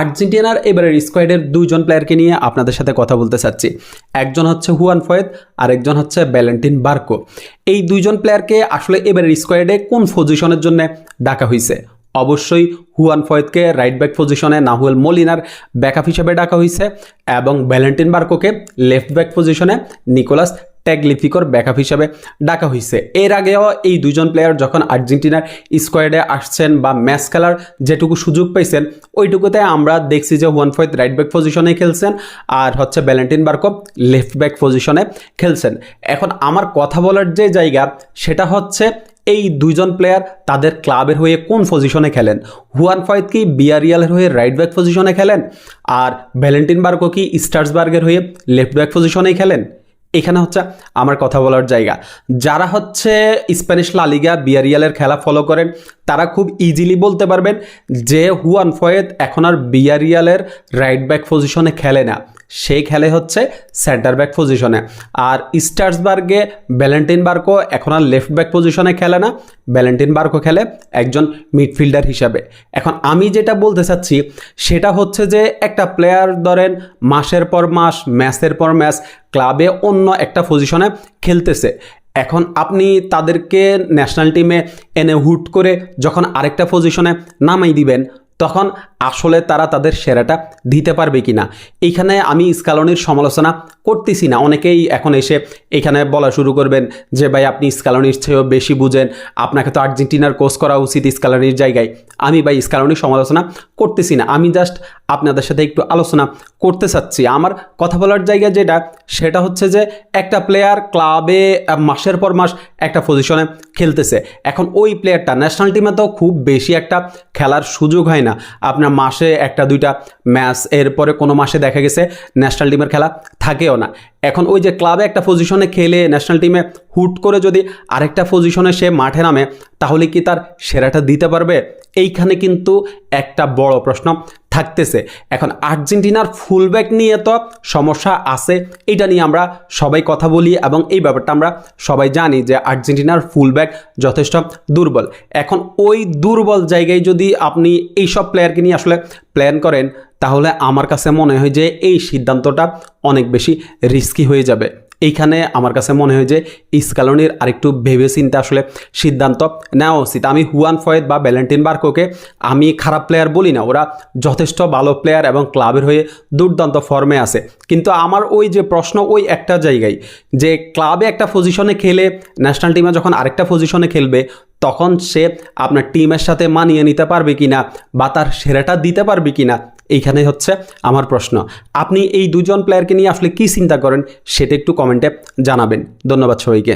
আর্জেন্টিনার এবারের স্কোয়াডের দুইজন প্লেয়ারকে নিয়ে আপনাদের সাথে কথা বলতে চাচ্ছি। একজন হচ্ছে হুয়ান ফয়েদ আর একজন হচ্ছে ব্যালেন্টিন বার্কো। এই দুইজন প্লেয়ারকে আসলে এবারের স্কোয়াডে কোন পজিশনের জন্য ডাকা হয়েছে অবশ্যই হুয়ান ফয়েদকে রাইট ব্যাক পজিশনে নাহুয়েল মলিনার ব্যাকআপ হিসেবে ডাকা হয়েছে এবং ব্যালেন্টিন বার্কোকে লেফট ব্যাক পজিশনে নিকোলাস ট্যাগলিফিকর ব্যাকআপ হিসাবে ডাকা হয়েছে এর আগেও এই দুজন প্লেয়ার যখন আর্জেন্টিনার স্কোয়াডে আসছেন বা ম্যাচ খেলার যেটুকু সুযোগ পাইছেন, ওইটুকুতে আমরা দেখছি যে ওয়ান ফয়েদ রাইট ব্যাক পজিশনে খেলছেন আর হচ্ছে ভ্যালেন্টিন বার্কো লেফট ব্যাক পজিশনে খেলছেন। এখন আমার কথা বলার যে জায়গা, সেটা হচ্ছে এই দুইজন প্লেয়ার তাদের ক্লাবের হয়ে কোন পজিশনে খেলেন? হুয়ান ফয়েদ কি বিয়ারিয়ালের হয়ে রাইট ব্যাক পজিশনে খেলেন? আর ভ্যালেন্টিন বার্কো কি স্টার্সবার্গের হয়ে লেফট ব্যাক পজিশনেই খেলেন? এখানে হচ্ছে আমার কথা বলার জায়গা। যারা হচ্ছে স্প্যানিশ লালিগা বিয়ারিয়ালের খেলা ফলো করেন, তারা খুব ইজিলি বলতে পারবেন যে হুয়ান ফয়েদ এখন আর বিয়ারিয়ালের রাইট ব্যাক পজিশনে খেলে না। সে খেলে হচ্ছে সেন্টার ব্যাক পজিশনে আর স্টার্সবার্গে ব্যালেন্টিন বার্কো এখন আর লেফট ব্যাক পজিশনে খেলে না। ব্যালেন্টিন বার্কো খেলে একজন মিডফিল্ডার হিসাবে। এখন আমি যেটা বলতে চাচ্ছি, সেটা হচ্ছে যে একটা প্লেয়ার ধরেন মাসের পর মাস ম্যাচের পর ম্যাচ ক্লাবে অন্য একটা পজিশনে খেলতেছে। এখন আপনি তাদেরকে ন্যাশনাল টিমে এনে হুট করে যখন আরেকটা পজিশনে নামাই দিবেন, তখন আসলে তারা তাদের সেরাটা দিতে পারবে কি না এইখানে আমি স্কালনির সমালোচনা করতেছি না। অনেকেই এখন এসে এখানে বলা শুরু করবেন যে, ভাই, আপনি স্কালনির চেয়েও বেশি বুঝেন। আপনাকে তো আর্জেন্টিনার কোচ করা উচিত স্কালনির জায়গায়। আমি, ভাই, স্কালনির সমালোচনা করতেছি না। আমি জাস্ট আপনাদের সাথে একটু আলোচনা করতে চাচ্ছি। আমার কথা বলার জায়গা যেটা, সেটা হচ্ছে যে, একটা প্লেয়ার ক্লাবে মাসের পর মাস একটা পজিশনে খেলতেছে। এখন ওই প্লেয়ারটা ন্যাশনাল টিমে তো খুব বেশি একটা খেলার সুযোগ হয় না। আপনার মাসে একটা দুইটা ম্যাচ এরপরে কোনো মাসে দেখা গেছে ন্যাশনাল টিমের খেলা থাকেও না। এখন ওই যে ক্লাবে একটা পজিশনে খেলে ন্যাশনাল টিমে হুট করে যদি আরেকটা পজিশনে সে মাঠে নামে, তাহলে কি তার সেরাটা দিতে পারবে? এইখানে কিন্তু একটা বড় প্রশ্ন থাকতেছে। এখন আর্জেন্টিনার ফুলব্যাক নিয়ে তো সমস্যা আছে, এটা নিয়ে আমরা সবাই কথা বলি এবং এই ব্যাপারটা আমরা সবাই জানি যে আর্জেন্টিনার ফুলব্যাক যথেষ্ট দুর্বল। এখন ওই দুর্বল জায়গায় যদি আপনি এইসব প্লেয়ারকে নিয়ে আসলে প্ল্যান করেন তাহলে আমার কাছে মনে হয় যে এই সিদ্ধান্তটা অনেক বেশি রিস্কি হয়ে যাবে। এইখানে আমার কাছে মনে হয় যে ইস্কালনির আরেকটু ভেবে চিন্তে আসলে সিদ্ধান্ত নেওয়া উচিত। আমি হুয়ান ফয়েদ বা ভ্যালেন্টিন বার্কোকে আমি খারাপ প্লেয়ার বলি না, ওরা যথেষ্ট ভালো প্লেয়ার এবং ক্লাবের হয়ে দুর্দান্ত ফর্মে আছে। কিন্তু আমার ওই যে প্রশ্ন ওই একটা জায়গায় যে ক্লাবে একটা পজিশনে খেলে ন্যাশনাল টিমে যখন আরেকটা পজিশনে খেলবে, তখন সে আপনার টিমের সাথে মানিয়ে নিতে পারবে কিনা বা তার সেরাটা দিতে পারবে কিনা এইখানে হচ্ছে আমার প্রশ্ন। আপনি এই দুজন প্লেয়ারকে নিয়ে আসলে কি চিন্তা করেন সেটা একটু কমেন্টে জানাবেন। ধন্যবাদ সবাইকে।